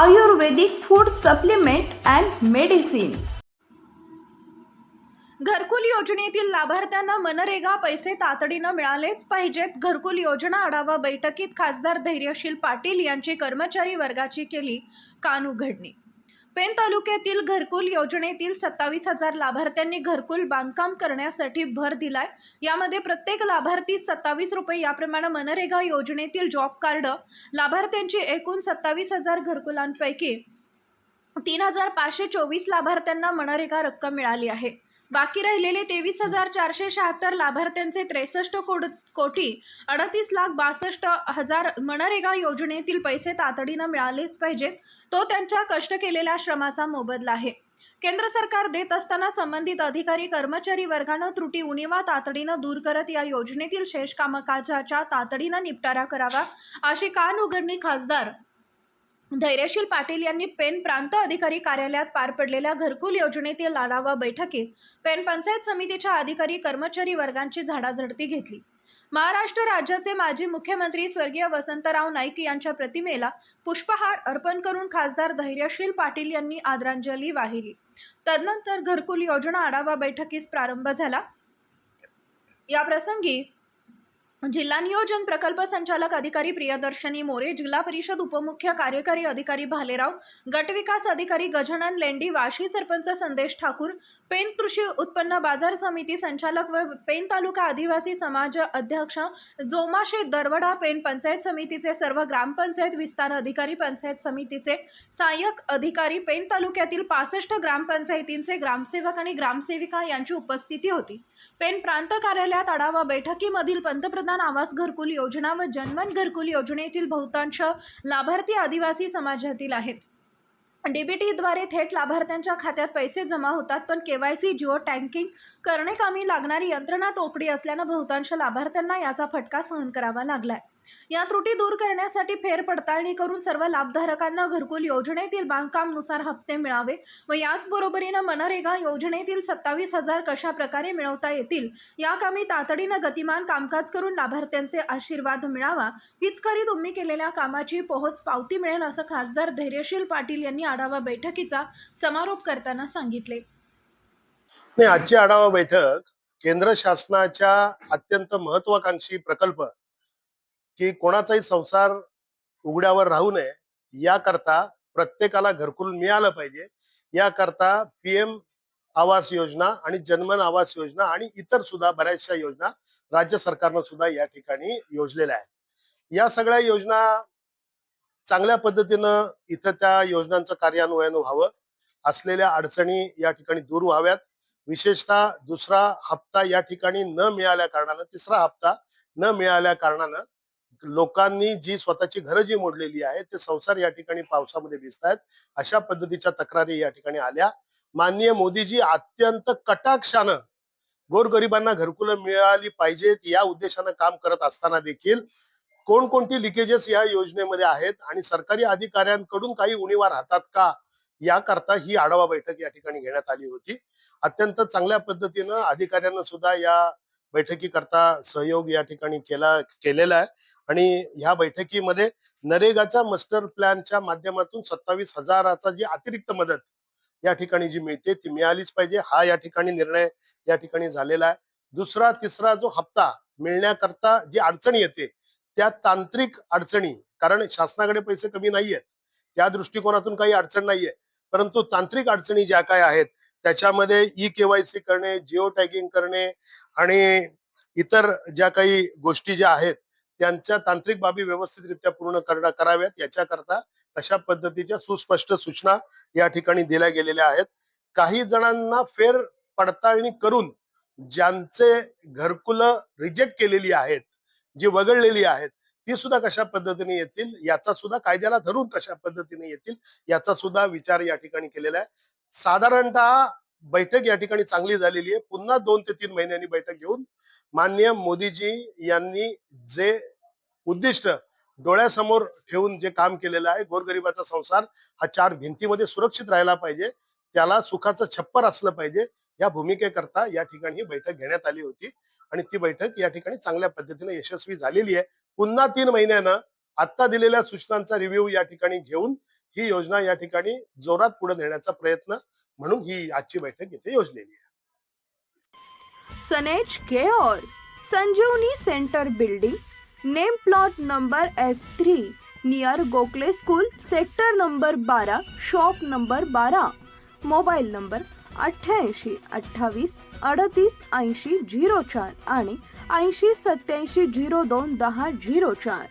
Ayurvedic food supplement and medicine. घरकुल योजनेतील लाभार्थ्यांना मनरेगा पैसे तातडीनं मिळालेच पाहिजेत. घरकुल योजना आढावा बैठकीत खासदार धैर्यशील पाटील यांची कर्मचारी वर्गाची केली कान उघडणी. पेन तालुक्यातील घरकुल योजनेतील सत्तावीस हजार लाभार्थ्यांनी घरकुल बांधकाम करण्यासाठी भर दिलाय. यामध्ये प्रत्येक लाभार्थी सत्तावीस रुपये याप्रमाणे मनरेगा योजनेतील जॉब कार्ड लाभार्थ्यांची एकूण सत्तावीस हजार घरकुलांपैकी तीन हजार पाचशे चोवीस लाभार्थ्यांना मनरेगा रक्कम मिळाली आहे. बाकी राहिलेले तेवीस हजार चारशे शहात्तर लाभार्थ्यांचे त्रेसष्ट कोड कोटी अडतीस लाख बासष्ट हजार मनरेगा योजनेतील पैसे तातडीनं मिळालेच पाहिजेत. तो त्यांच्या कष्ट केलेल्या श्रमाचा मोबदला आहे. केंद्र सरकार देत असताना संबंधित अधिकारी कर्मचारी वर्गानं त्रुटी उणीवा तातडीनं दूर करत या योजनेतील शेष कामकाजाच्या तातडीनं निपटारा करावा अशी कान उघडणी खासदार धैर्यशील पाटील यांनी पेन प्रांत अधिकारी कार्यालयात पार पडलेल्या घरकुल योजनेतील आढावा बैठकीत पेन पंचायत समितीच्या अधिकारी कर्मचारी वर्गांची झाडाझडती घेतली. महाराष्ट्र राज्याचे माजी मुख्यमंत्री स्वर्गीय वसंतराव नाईक यांच्या प्रतिमेला पुष्पहार अर्पण करून खासदार धैर्यशील पाटील यांनी आदरांजली वाहिली. तदनंतर घरकुल योजना आढावा बैठकीस प्रारंभ झाला. या प्रसंगी म्हणजे जिल्हा नियोजन प्रकल्प संचालक अधिकारी प्रियदर्शनी मोरे जिल्हा परिषद उपमुख्य कार्यकारी अधिकारी भालेराव गट विकास अधिकारी गजानन लेंडी वाशी सरपंच संदेश ठाकूर पेन कृषी उत्पन्न बाजार समिती संचालक व पेन तालुका आदिवासी समाज अध्यक्ष जोमाशे दरवडा पेन पंचायत समितीचे सर्व ग्रामपंचायत विस्तार अधिकारी पंचायत समितीचे सहाय्यक अधिकारी पेन तालुक्यातील पासष्ट ग्रामपंचायतींचे ग्रामसेवक आणि ग्रामसेविका यांची उपस्थिती होती. पेन प्रांत कार्यालयात आढावा बैठकीमधील पंतप्रधान आवास घरकुल योजना व जनमन घरकुल योजनेतील बहुतांश लाभार्थी आदिवासी समाजातील आहेत. डीबीटीद्वारे थेट लाभार्थ्यांच्या खात्यात पैसे जमा होतात पण केवायसी जिओ टँकिंग करणे कामी लागणारी यंत्रणा तोकडी असल्यानं बहुतांश लाभार्थ्यांना याचा फटका सहन करावा लागलाय. या त्रुटी दूर करण्यासाठी फेरपडताळणी करून सर्व लाभधारकांना घरकुल योजनेतील बांधकामनुसार हप्ते मिळावे व याचबरोबरीनं मनरेगा योजनेतील सत्तावीस हजार कशा प्रकारे मिळवता येतील या कामी तातडीनं गतिमान कामकाज करून लाभार्थ्यांचे आशीर्वाद मिळावा हीच खरी तुम्ही केलेल्या कामाची पोहोच पावती मिळेल असं खासदार धैर्यशील पाटील यांनी आढावा बैठकीचा समारोप करताना सांगितले. नाही आजची आढावा बैठक केंद्र शासनाच्या अत्यंत महत्वाकांक्षी प्रकल्प की कोणाचाही संसार उघड्यावर राहू नये याकरता प्रत्येकाला घरकुल मिळालं पाहिजे. याकरता पीएम आवास योजना आणि जनमन आवास योजना आणि इतर सुद्धा बऱ्याचशा योजना राज्य सरकारनं सुद्धा या ठिकाणी योजलेल्या आहेत. या सगळ्या योजना चांगल्या पद्धतीनं इथं त्या योजनांचं कार्यान्वयन व्हावं असलेल्या अडचणी या ठिकाणी दूर व्हाव्यात. विशेषतः दुसरा हप्ता या ठिकाणी न मिळाल्या कारणानं तिसरा हप्ता न मिळाल्या कारणानं लोकांनी जी स्वतःची घरं जी मोडलेली आहे ते संसार या ठिकाणी पावसामध्ये भिजत अशा पद्धतीच्या तक्रारी या ठिकाणी आल्या. माननीय मोदीजी अत्यंत कटाक्षानं गोरगरिबांना घरकुलं मिळाली पाहिजेत या उद्देशानं काम करत असताना देखील कोणकोणती लिकेजेस या योजनेमध्ये आहेत आणि सरकारी अधिकाऱ्यांकडून काही उणीवा राहतात का याकरता ही आढावा बैठक या ठिकाणी घेण्यात आली होती. अत्यंत चांगल्या पद्धतीनं अधिकाऱ्यांना सुद्धा या बैठकीकरता सहयोग या ठिकाणी केला केलेला आहे. आणि ह्या बैठकीमध्ये नरेगाच्या मास्टर प्लॅनच्या माध्यमातून सत्तावीस हजाराचा जी अतिरिक्त मदत या ठिकाणी जी मिळते ती मिळालीच पाहिजे. हा या ठिकाणी निर्णय या ठिकाणी झालेला आहे. दुसरा तिसरा जो हप्ता मिळण्याकरता जी अडचणी येते त्या तांत्रिक अडचणी कारण शासनाकडे पैसे कमी नाहीयेत. त्या दृष्टिकोनातून काही अडचण नाहीये. परंतु तांत्रिक अडचणी ज्या काय आहेत त्याच्यामध्ये ई केवायसी करणे जिओ टॅगिंग करणे आणि इतर ज्या काही गोष्टी ज्या आहेत त्यांच्या तांत्रिक बाबी व्यवस्थितरित्या पूर्ण करणं कराव्यात. याच्याकरता तशा पद्धतीच्या सुस्पष्ट सूचना या ठिकाणी दिल्या गेलेल्या आहेत. काही जणांना फेर पडताळणी करून ज्यांचे घरकुलं रिजेक्ट केलेली आहेत जी वगळलेली आहेत ती सुद्धा कशा पद्धतीने येतील? याचा सुद्धा कायद्याला धरून कशा पद्धतीने येतील? याचा सुद्धा विचार या ठिकाणी केलेला आहे. साधारणतः बैठक या ठिकाणी चांगली झालेली आहे. पुन्हा दोन ते तीन महिन्यांनी बैठक घेऊन मान्य मोदीजी यांनी जे उद्दिष्ट डोळ्यासमोर ठेवून जे काम केलेलं आहे गोरगरिबाचा संसार हा चार भिंतीमध्ये सुरक्षित राहिला पाहिजे. त्याला सुखाचं छप्पर असलं पाहिजे. या भूमिकेकरता या ठिकाणी ही बैठक घेण्यात आली होती. आणि ती बैठक या ठिकाणी चांगल्या पद्धतीने यशस्वी झालेली आहे. पुन्हा तीन महिन्यानं आता दिलेल्या सूचनांचा रिव्ह्यू या ठिकाणी घेऊन ही योजना या ठिकाणी जोरात पुढे नेण्याचा प्रयत्न म्हणून ही आजची बैठक इथे योजलेली आहे. सनेज केओर Sanjeevani centre building name plot number F three near Gokhale school sector number बारा शॉप नंबर बारा मोबाईल नंबर अठ्ठ्याऐंशी अठ्ठावीस अडतीस ऐंशी झिरो चार आणि ऐंशी सत्याऐंशी झिरो दोन दहा झिरो चार.